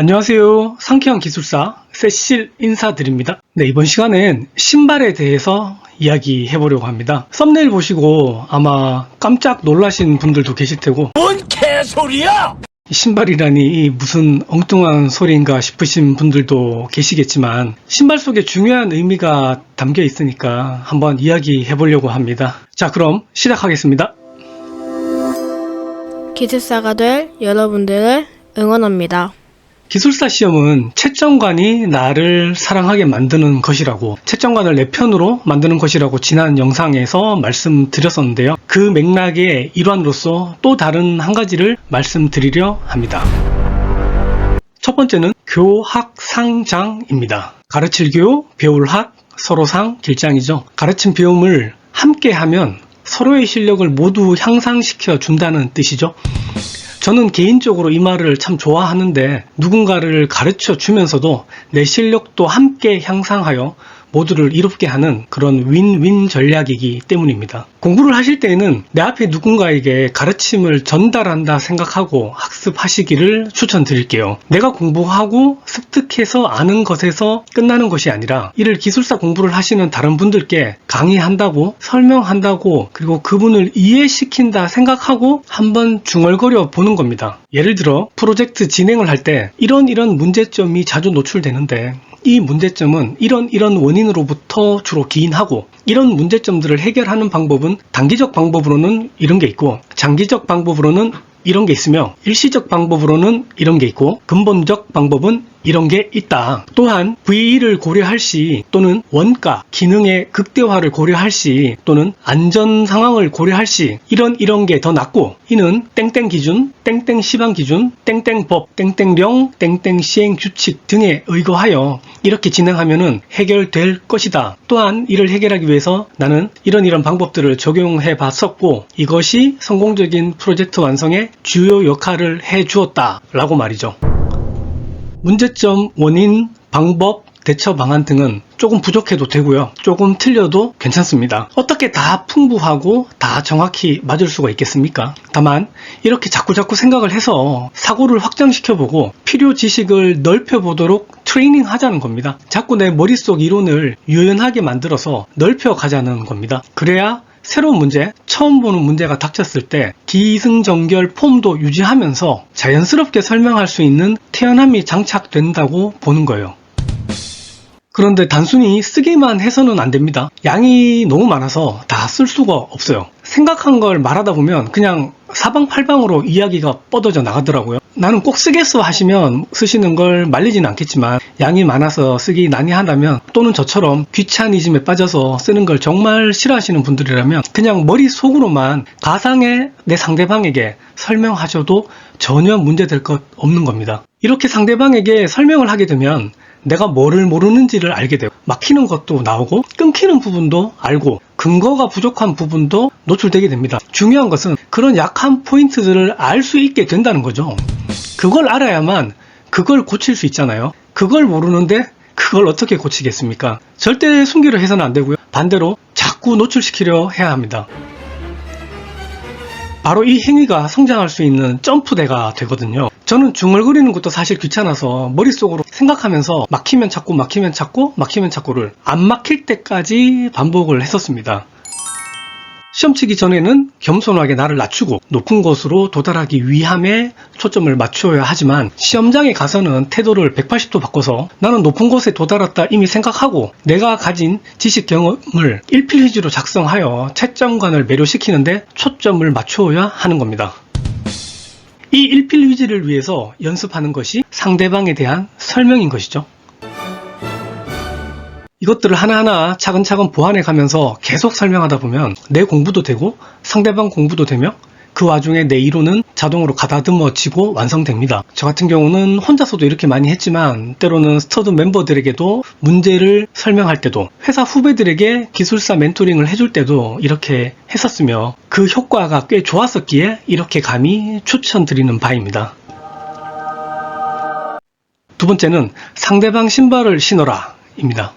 안녕하세요. 상쾌한 기술사 세실 인사드립니다. 네, 이번 시간엔 신발에 대해서 이야기해 보려고 합니다. 썸네일 보시고 아마 깜짝 놀라신 분들도 계실 테고 뭔 개소리야! 이 신발이라니 이 무슨 엉뚱한 소리인가 싶으신 분들도 계시겠지만 신발 속에 중요한 의미가 담겨 있으니까 한번 이야기해 보려고 합니다. 자, 그럼 시작하겠습니다. 기술사가 될 여러분들을 응원합니다. 기술사 시험은 채점관이 나를 사랑하게 만드는 것이라고 채점관을 내 편으로 만드는 것이라고 지난 영상에서 말씀드렸었는데요. 그 맥락의 일환으로서 또 다른 한 가지를 말씀드리려 합니다. 첫 번째는 교학상장입니다. 가르칠 교, 배울 학, 서로상, 길장이죠. 가르침 배움을 함께 하면 서로의 실력을 모두 향상시켜 준다는 뜻이죠. 저는 개인적으로 이 말을 참 좋아하는데 누군가를 가르쳐 주면서도 내 실력도 함께 향상하여 모두를 이롭게 하는 그런 윈윈 전략이기 때문입니다. 공부를 하실 때에는 내 앞에 누군가에게 가르침을 전달한다 생각하고 학습하시기를 추천드릴게요. 내가 공부하고 습득해서 아는 것에서 끝나는 것이 아니라 이를 기술사 공부를 하시는 다른 분들께 강의한다고 설명한다고 그리고 그분을 이해시킨다 생각하고 한번 중얼거려 보는 겁니다. 예를 들어 프로젝트 진행을 할 때 이런 이런 문제점이 자주 노출되는데 이 문제점은 이런 이런 원인으로부터 주로 기인하고 이런 문제점들을 해결하는 방법은 단기적 방법으로는 이런 게 있고 장기적 방법으로는 이런 게 있으며 일시적 방법으로는 이런 게 있고 근본적 방법은 이런 게 있다. 또한 VE를 고려할 시 또는 원가, 기능의 극대화를 고려할 시 또는 안전 상황을 고려할 시 이런 이런 게 더 낫고 이는 땡땡 기준, 땡땡 시방 기준, 땡땡 법, 땡땡령, 땡땡 시행 규칙 등에 의거하여 이렇게 진행하면은 해결될 것이다. 또한 이를 해결하기 위해서 나는 이런 이런 방법들을 적용해 봤었고 이것이 성공적인 프로젝트 완성에 주요 역할을 해 주었다. 라고 말이죠. 문제점, 원인, 방법, 대처 방안 등은 조금 부족해도 되고요. 조금 틀려도 괜찮습니다. 어떻게 다 풍부하고 다 정확히 맞을 수가 있겠습니까? 다만 이렇게 자꾸자꾸 생각을 해서 사고를 확장시켜보고 필요 지식을 넓혀보도록 트레이닝 하자는 겁니다. 자꾸 내 머릿속 이론을 유연하게 만들어서 넓혀가자는 겁니다. 그래야 새로운 문제, 처음 보는 문제가 닥쳤을 때 기승전결 폼도 유지하면서 자연스럽게 설명할 수 있는 태연함이 장착된다고 보는 거예요. 그런데 단순히 쓰기만 해서는 안 됩니다. 양이 너무 많아서 다 쓸 수가 없어요. 생각한 걸 말하다 보면 그냥 사방팔방으로 이야기가 뻗어져 나가더라고요. 나는 꼭 쓰겠어 하시면 쓰시는 걸 말리지는 않겠지만 양이 많아서 쓰기 난이 하다면 또는 저처럼 귀차니즘에 빠져서 쓰는 걸 정말 싫어하시는 분들이라면 그냥 머릿속으로만 가상의 내 상대방에게 설명하셔도 전혀 문제될 것 없는 겁니다. 이렇게 상대방에게 설명을 하게 되면 내가 뭐를 모르는지를 알게 되고 막히는 것도 나오고 끊기는 부분도 알고 근거가 부족한 부분도 노출되게 됩니다. 중요한 것은 그런 약한 포인트들을 알 수 있게 된다는 거죠. 그걸 알아야만 그걸 고칠 수 있잖아요. 그걸 모르는데 그걸 어떻게 고치겠습니까? 절대 숨기려 해서는 안 되고요. 반대로 자꾸 노출시키려 해야 합니다. 바로 이 행위가 성장할 수 있는 점프대가 되거든요. 저는 중얼거리는 것도 사실 귀찮아서 머릿속으로 생각하면서 막히면 찾고 막히면 찾고 막히면 찾고를 안 막힐 때까지 반복을 했었습니다. 시험 치기 전에는 겸손하게 나를 낮추고 높은 곳으로 도달하기 위함에 초점을 맞추어야 하지만 시험장에 가서는 태도를 180도 바꿔서 나는 높은 곳에 도달했다 이미 생각하고 내가 가진 지식 경험을 일필휘지로 작성하여 채점관을 매료시키는데 초점을 맞추어야 하는 겁니다. 이 일필휘지를 위해서 연습하는 것이 상대방에 대한 설명인 것이죠. 이것들을 하나하나 차근차근 보완해 가면서 계속 설명하다 보면 내 공부도 되고 상대방 공부도 되며 그 와중에 내 이론은 자동으로 가다듬어지고 완성됩니다. 저 같은 경우는 혼자서도 이렇게 많이 했지만 때로는 스터드 멤버들에게도 문제를 설명할 때도 회사 후배들에게 기술사 멘토링을 해줄 때도 이렇게 했었으며 그 효과가 꽤 좋았었기에 이렇게 감히 추천드리는 바입니다. 두 번째는 상대방 신발을 신어라 입니다.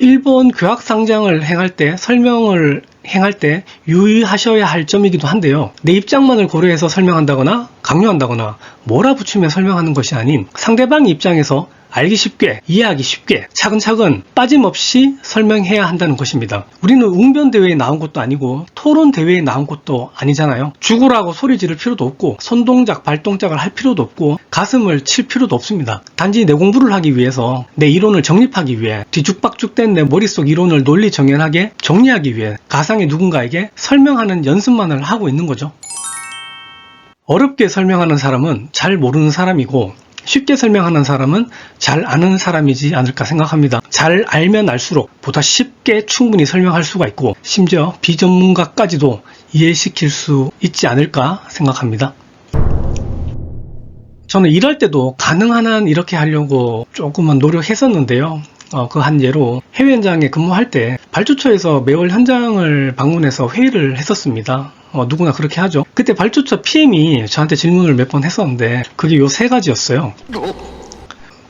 일본 교학 상장을 행할 때 설명을 행할 때 유의하셔야 할 점이기도 한데요. 내 입장만을 고려해서 설명한다거나 강요한다거나 몰아붙이며 설명하는 것이 아닌 상대방의 입장에서 알기 쉽게, 이해하기 쉽게, 차근차근 빠짐없이 설명해야 한다는 것입니다. 우리는 웅변 대회에 나온 것도 아니고 토론 대회에 나온 것도 아니잖아요. 죽으라고 소리 지를 필요도 없고 손동작, 발동작을 할 필요도 없고 가슴을 칠 필요도 없습니다. 단지 내 공부를 하기 위해서 내 이론을 정립하기 위해 뒤죽박죽된 내 머릿속 이론을 논리 정연하게 정리하기 위해 가상의 누군가에게 설명하는 연습만을 하고 있는 거죠. 어렵게 설명하는 사람은 잘 모르는 사람이고 쉽게 설명하는 사람은 잘 아는 사람이지 않을까 생각합니다. 잘 알면 알수록 보다 쉽게 충분히 설명할 수가 있고 심지어 비전문가까지도 이해시킬 수 있지 않을까 생각합니다. 저는 일할 때도 가능한 한 이렇게 하려고 조금은 노력했었는데요. 그 한 예로 해외 현장에 근무할 때 발주처에서 매월 현장을 방문해서 회의를 했었습니다. 어, 누구나 그렇게 하죠. 그때 발주처 PM이 저한테 질문을 몇 번 했었는데 그게 요 세 가지였어요.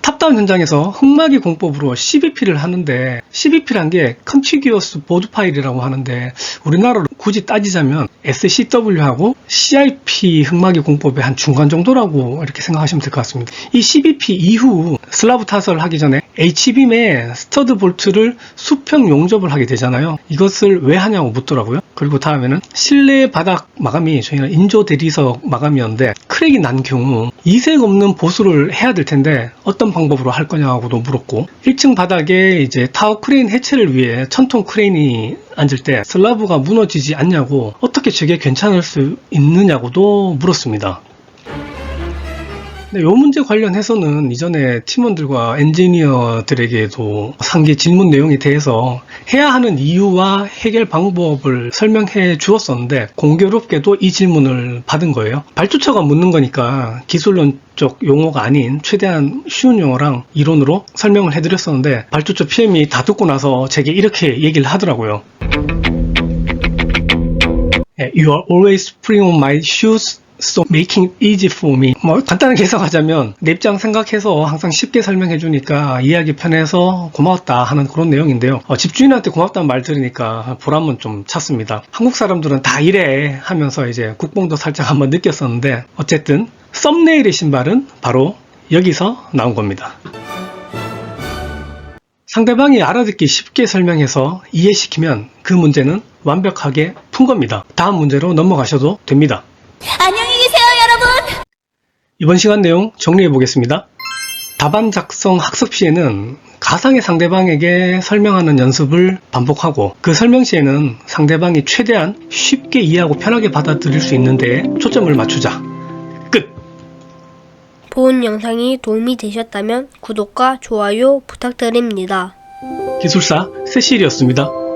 탑다운 현장에서 흑마기 공법으로 CBP를 하는데 CBP란 게 컨티기어스 보드 파일이라고 하는데 우리나라로 굳이 따지자면 SCW하고 CIP 흑마기 공법의 한 중간 정도라고 이렇게 생각하시면 될 것 같습니다. 이 CBP 이후 슬라브 타설을 하기 전에 H빔에 스터드 볼트를 수평 용접을 하게 되잖아요. 이것을 왜 하냐고 묻더라고요. 그리고 다음에는 실내 바닥 마감이 저희는 인조 대리석 마감이었는데 크랙이 난 경우 이색 없는 보수를 해야 될 텐데 어떤 방법으로 할 거냐고도 물었고 1층 바닥에 이제 타워 크레인 해체를 위해 천통 크레인이 앉을 때 슬라브가 무너지지 않냐고 어떻게 저게 괜찮을 수 있느냐고도 물었습니다. 네, 요 문제 관련해서는 이전에 팀원들과 엔지니어들에게도 상기 질문 내용에 대해서 해야 하는 이유와 해결 방법을 설명해 주었었는데 공교롭게도 이 질문을 받은 거예요. 발주처가 묻는 거니까 기술론적 용어가 아닌 최대한 쉬운 용어랑 이론으로 설명을 해드렸었는데 발주처 PM이 다 듣고 나서 제게 이렇게 얘기를 하더라고요. 예, You are always putting on my shoes so making it easy for me. 뭐 간단하게 해석하자면 내 입장 생각해서 항상 쉽게 설명해 주니까 이해하기 편해서 고마웠다 하는 그런 내용인데요. 어, 집주인한테 고맙다는 말 들으니까 보람은 좀 찼습니다. 한국 사람들은 다 이래 하면서 이제 국뽕도 살짝 한번 느꼈었는데 어쨌든 썸네일의 신발은 바로 여기서 나온 겁니다. 상대방이 알아듣기 쉽게 설명해서 이해시키면 그 문제는 완벽하게 푼 겁니다. 다음 문제로 넘어가셔도 됩니다. 여러분. 이번 시간 내용 정리해 보겠습니다. 답안 작성 학습 시에는 가상의 상대방에게 설명하는 연습을 반복하고 그 설명 시에는 상대방이 최대한 쉽게 이해하고 편하게 받아들일 수 있는데 초점을 맞추자. 끝! 본 영상이 도움이 되셨다면 구독과 좋아요 부탁드립니다. 기술사 세실이었습니다.